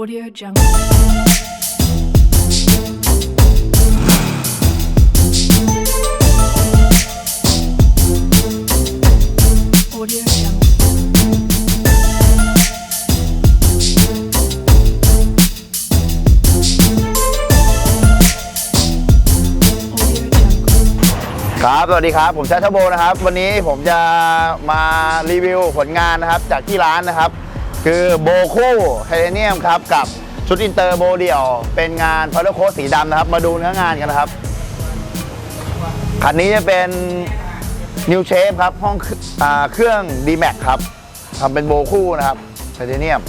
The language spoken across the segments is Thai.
Audio Jungle. Audio Jungle. Audio Jungle. ครับ สวัสดีครับ ผมชาชาโบนะครับ วันนี้ผมจะมารีวิวผลงานนะครับ จากที่ร้านนะครับ คือโบคู่ไทเทเนียมครับ กับชุดอินเตอร์โบเดี่ยว เป็นงานพาร์โคสีดำนะครับ มาดูเนื้องานกันนะครับ คันนี้จะเป็น New Shape ครับ ห้องเคอ่าเครื่อง d m a x ครับทำเป็นโบคู่นะครับไทเทเนียม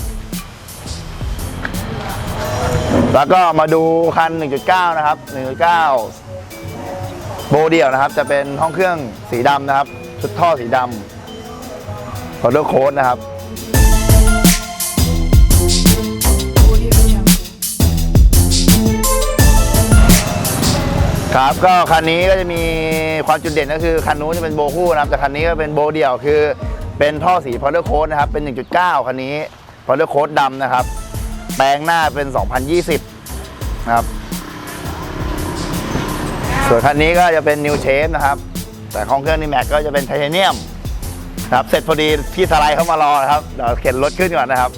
แล้วก็มาดูคัน 1.9 นะครับ 1.9 โบเดี่ยวนะครับ จะเป็นห้องเครื่องสีดำนะครับ ชุดท่อสีดำคอร์เดอร์โค้ดนะครับ ครับก็คันนี้ก็จะมีความจุดเด่นก็คือคันนู้นจะเป็นโบคู่นะครับแต่คันนี้ก็เป็นโบเดี่ยวคือ เป็นท่อสีพอ w เ r อร์โค้ดนะครับเป็น 1.9 คันนี้พอ w เ r อร์โค้ดดำนะครับ แปลงหน้าเป็น 2020 นะครับ ส่วนคันนี้ก็จะเป็น New Shape นะครับ แต่ของเครื่องนี่แม็กก็จะเป็นไทเทเนียมนะครับเสร็จพอดีพี่สไลด์เข้ามารอนะครับเดี๋ยวเข็นรถขึ้นก่อนนะครับ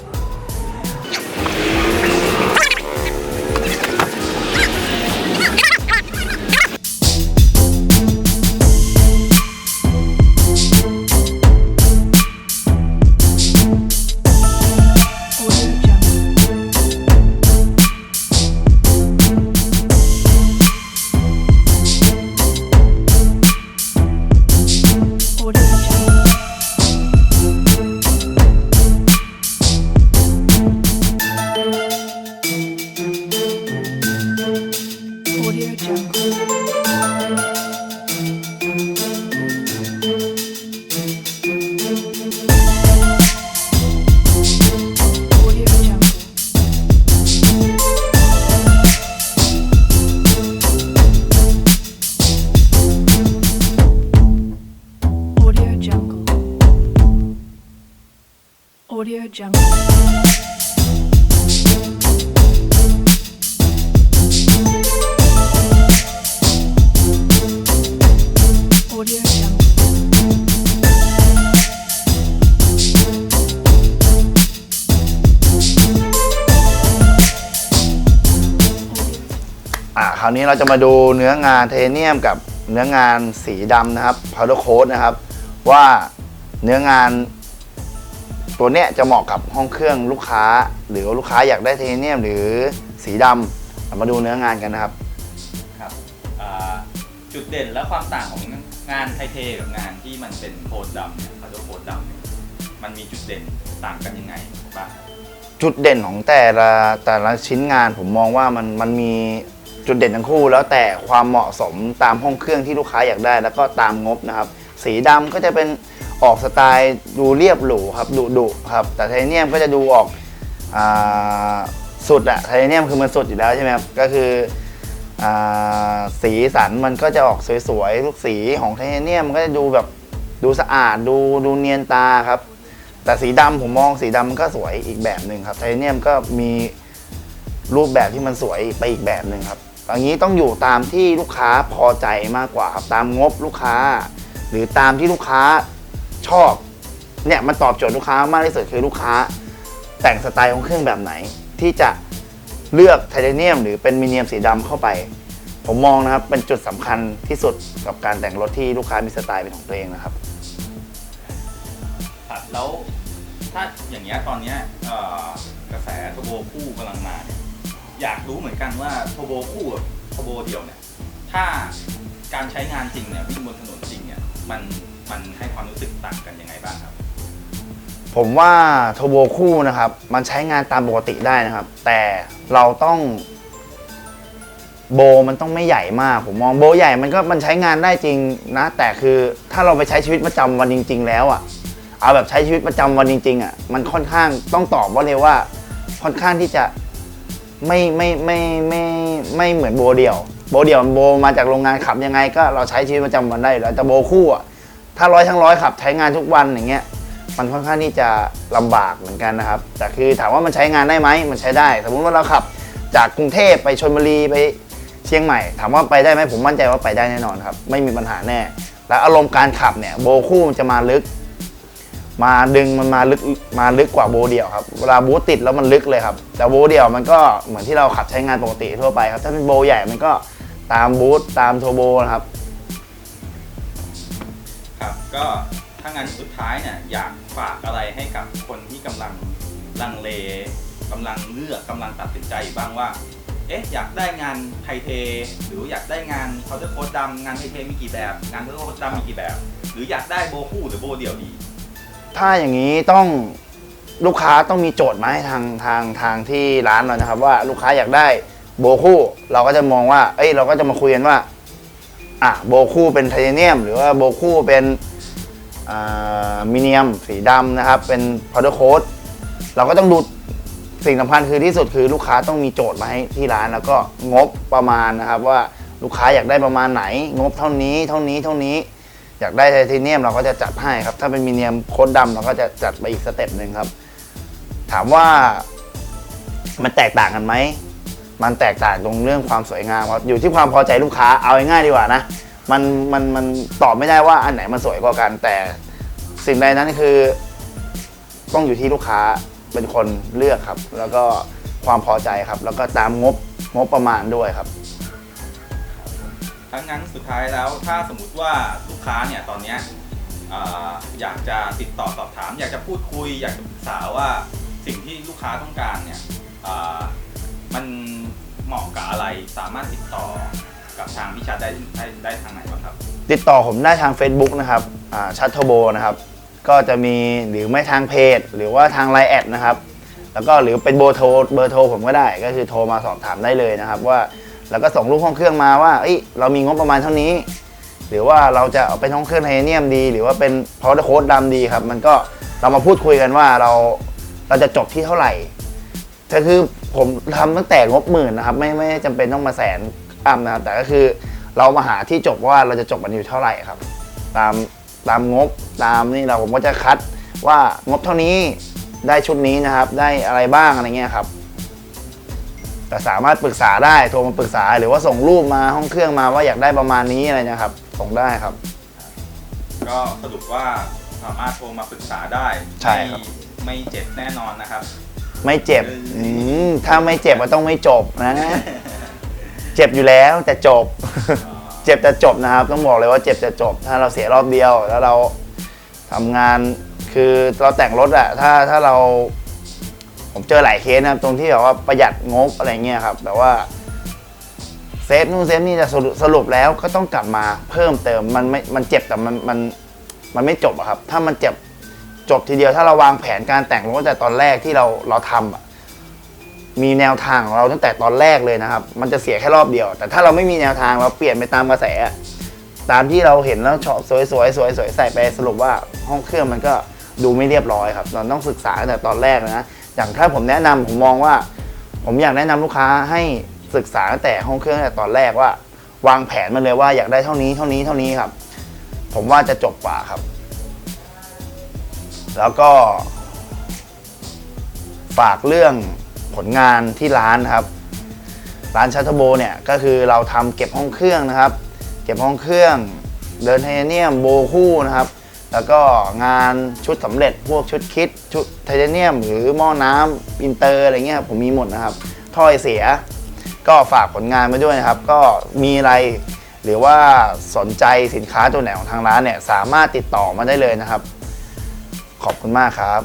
Jungle. อ่าคราวนี้เราจะมาดูเนื้องานเทเนียมกับเนื้องานสีดำนะครับ powder coat นะครับ ว่าเนื้องาน ตัวเนี้ยจะเหมาะกับห้องเครื่องลูกค้า หรือว่าลูกค้าอยากได้ไทเทเนียมหรือสีดำเรามาดูเนื้องานกันนะครับ ครับอ่าจุดเด่นและความต่างของงานไทเทกับงานที่มันเป็นโทนดำเนี่ยคาโดโทนดำเนี่ยมันมีจุดเด่นต่างกันยังไงบ้างครับจุดเด่นของแต่ละแต่ละชิ้นงานผมมองว่ามันมันมีจุดเด่นทั้งคู่ แล้วแต่ความเหมาะสมตามห้องเครื่องที่ลูกค้าอยากได้ แล้วก็ตามงบนะครับ สีดำก็จะเป็น ออกสไตล์ดูเรียบหรูครับดุดุครับ แต่ไทเทเนียมก็จะดูออกอสุดอะไทเทเนียมคือมันสุดอยู่แล้วใช่ไหมครับก็คืออสีสันมันก็จะออกสวยๆทุกสีของไทเทเนียมมันก็จะดูแบบดูสะอาดดูดูเนียนตาครับ แต่สีดำผมมองสีดำมันก็สวยอีกแบบหนึ่งครับไทเทเนียมก็มีรูปแบบที่มันสวยไปอีกแบบหนึ่งครับอย่างนี้ต้องอยู่ตามที่ลูกค้าพอใจมากกว่าครับตามงบลูกค้า หรือตามที่ลูกค้า ชอบเนี่ยมันตอบโจทย์ลูกค้ามากที่สุดคือลูกค้า แต่งสไตล์ของเครื่องแบบไหน ที่จะเลือกไทเทเนียม หรือเป็นมิเนียมสีดำเข้าไป ผมมองนะครับเป็นจุดสำคัญที่สุดกับการแต่งรถที่ลูกค้ามีสไตล์เป็นของตัวเองนะครับครับแล้วถ้าอย่างเงี้ยตอนเนี้ยกระแสทโบคู่กำลังมาเนี่ยอยากรู้เหมือนกันว่าทโบคู่กับทโบเดี่ยวเนี่ยถ้าการใช้งานจริงเนี่ยวิ่งบนถนนจริงเนี่ยมัน มันให้ความรู้สึกต่างกันยังไงบ้างครับ ผมว่าโทโบคู่นะครับ มันใช้งานตามปกติได้นะครับ แต่เราต้อง โบมันต้องไม่ใหญ่มาก ผมมองโบใหญ่มันก็มันใช้งานได้จริงนะ แต่คือถ้าเราไปใช้ชีวิตประจำวันจริง ๆ แล้วอะ่ะ เอาแบบใช้ชีวิตประจำวันจริง ๆอะ่ะมันค่อนข้างต้องตอบว่าเลยว่าค่อนข้างที่จะไม่ไม่ไม่ไม่ไม่เหมือนโบเดียว โบเดียวโบมาจากโรงงานขับยังไงก็เราใช้ชีวิตประจำวันได้อยู่แล้วแต่โบคู่อะ่ะ ถ้าร้อยทั้งร้อยขับใช้งานทุกวันอย่างเงี้ยมันค่อนข้างที่จะลำบากเหมือนกันนะครับ แต่คือถามว่ามันใช้งานได้ไหมมันใช้ได้ สมมุติว่าเราขับจากกรุงเทพไปชลบุรีไปเชียงใหม่ ถามว่าไปได้ไหมผมมั่นใจว่าไปได้แน่นอนครับ ไม่มีปัญหาแน่ แล้วอารมณ์การขับเนี่ยโบคู่มันจะมาลึก มาดึงมันมาลึกมาลึกกว่าโบเดี่ยวครับเวลาโบติดแล้วมันลึกเลยครับ แต่โบเดี่ยวมันก็เหมือนที่เราขับใช้งานปกติทั่วไปครับ ถ้าเป็นโบใหญ่มันก็ตามบูทตามโทโบนะครับ ก็ถ้างั้นสุดท้ายเนี่ยอยากฝากอะไรให้กับคนที่กำลังลังเลกำลังเลือกกำลังตัดสินใจอยู่บ้างว่า เอ๊ะอยากได้งานไทเท หรืออยากได้งานเคาน์เตอร์โค้ดดำงานไทเทมีกี่แบบ งานเคาน์เตอร์โค้ดดำมีกี่แบบ หรืออยากได้โบคู่หรือโบเดี่ยวดี ถ้าอย่างนี้ต้องลูกค้าต้องมีโจทย์มาให้ทางทางทางที่ร้านเรานะครับ ว่าลูกค้าอยากได้โบคู่ เราก็จะมองว่า เอ้ยเราก็จะมาคุยกันว่า อะโบคู่เป็นไทเทเนียม หรือว่าโบคู่เป็น มิเนียมสีดำนะครับ เป็นพาวเดอร์โค้ดเราก็ต้องดูสิ่งสำคัญคือที่สุดคือลูกค้าต้องมีโจทย์มาให้ที่ร้านแล้วก็งบประมาณนะครับ ว่าลูกค้าอยากได้ประมาณไหน งบเท่านี้เท่านี้เท่านี้ อยากได้ไทเทเนียมเราก็จะจัดให้ครับ ถ้าเป็นมิเนียมโค้ดดำเราก็จะจัดไปอีกสเต็ปหนึ่งครับ ถามว่ามันแตกต่างกันไหมมันแตกต่างตรงเรื่องความสวยงามครับอยู่ที่ความพอใจลูกค้าเอาง่ายดีกว่านะ มันมันมันตอบไม่ได้ว่าอันไหนมันสวยกว่ากัน แต่สิ่งใดนั้นคือ ต้องอยู่ที่ลูกค้าเป็นคนเลือกครับ แล้วก็ความพอใจครับ แล้วก็ตามงบงบประมาณด้วยครับ ทั้งนั้นสุดท้ายแล้วถ้าสมมติว่าลูกค้าเนี่ยตอนเนี้ยเอ่ออยากจะติดต่อสอบถาม อยากจะพูดคุย อยากจะปรึกษาว่าสิ่งที่ลูกค้าต้องการเนี่ยเอ่อมันเหมาะกับอะไรสามารถติดต่อ กับทางพิชาได้ได้ได้ทางไหนบ้างครับติดต่อผมได้ทาง Facebook นะครับชัตโทโบนะครับ ก็จะมีหรือไม่ทางเพจ หรือว่าทางไลน์แอดนะครับ แล้วก็หรือเป็นเบอร์โทรเบอร์โทรผมก็ได้ก็คือโทรมาสอบถามได้เลยนะครับ ว่าแล้วก็ส่งรูปห้องเครื่องมาว่าเอ้ยเรามีงบประมาณเท่านี้ หรือว่าเราจะเอาเป็นห้องเครื่องไทเทเนียมดี หรือว่าเป็นพาวเดอร์โค้ดดำดีครับ มันก็เรามาพูดคุยกันว่าเราเราจะจบที่เท่าไหร่แต่คือผมทำตั้งแต่งบหมื่นนะครับ ไม่ไม่จำเป็นต้องมาแสน อัพนะครับแต่ก็คือเรามาหาที่จบว่าเราจะจบมันอยู่เท่าไหร่ครับ ตามตามงบตามนี่เราผมก็จะคัดว่างบเท่านี้ได้ชุดนี้นะครับ ได้อะไรบ้างอะไรเงี้ยครับ แต่สามารถปรึกษาได้โทรมาปรึกษา หรือว่าส่งรูปมาห้องเครื่องมาว่าอยากได้ประมาณนี้อะไรนะครับ ส่งได้ครับ ก็สรุปว่าสามารถโทรมาปรึกษาได้ใช่ครับ ไม่ไม่เจ็บแน่นอนนะครับ ไม่เจ็บอืมถ้าไม่เจ็บก็ต้องไม่จบนะ เจ็บอยู่แล้วแต่จบ เจ็บแต่จบนะครับ ต้องบอกเลยว่าเจ็บแต่จบ ถ้าเราเสียรอบเดียวแล้วเราทำงานคือเราแต่งรถอะถ้าถ้าเรา ผมเจอหลายเคสนะครับ ตรงที่แบบว่าประหยัดงบอะไรเงี้ยครับ แต่ว่าเซฟนู่นเซฟนี่จะสรุปสรุปแล้วก็ต้องกลับมาเพิ่มเติมมันไม่มันเจ็บแต่มันมันมันไม่จบอะครับ ถ้ามันเจ็บจบทีเดียวถ้าเราวางแผนการแต่งรถแต่ตอนแรกที่เราเราทำอะ มีแนวทางของเราตั้งแต่ตอนแรกเลยนะครับ มันจะเสียแค่รอบเดียว แต่ถ้าเราไม่มีแนวทางเราเปลี่ยนไปตามกระแส ตามที่เราเห็นแล้วชอบสวยสวยสวยสวยใส่ไปสรุปว่าห้องเครื่องมันก็ดูไม่เรียบร้อยครับเราต้องศึกษาตั้งแต่ตอนแรกนะอย่างถ้าผมแนะนำผมมองว่า ผมอยากแนะนำลูกค้าให้ศึกษาตั้งแต่ห้องเครื่องตั้งแต่ตอนแรกว่า วางแผนมาเลยว่าอยากได้เท่านี้เท่านี้เท่านี้ครับ ผมว่าจะจบกว่าครับ แล้วก็ ฝากเรื่อง ผลงานที่ร้านนะครับ ร้านชัตเทอร์โบเนี่ยก็คือเราทำเก็บห้องเครื่องนะครับ เก็บห้องเครื่องเดินไทเทเนียมโบคู่นะครับ แล้วก็งานชุดสำเร็จพวกชุดคิดชุดไทเทเนียม หรือหม้อน้ำอินเตอร์อะไรเงี้ยผมมีหมดนะครับถ้อยเสียก็ฝากผลงานมาด้วยนะครับ ก็มีอะไรหรือว่าสนใจสินค้าตัวไหนของทางร้านเนี่ยสามารถติดต่อมาได้เลยนะครับ ขอบคุณมากครับ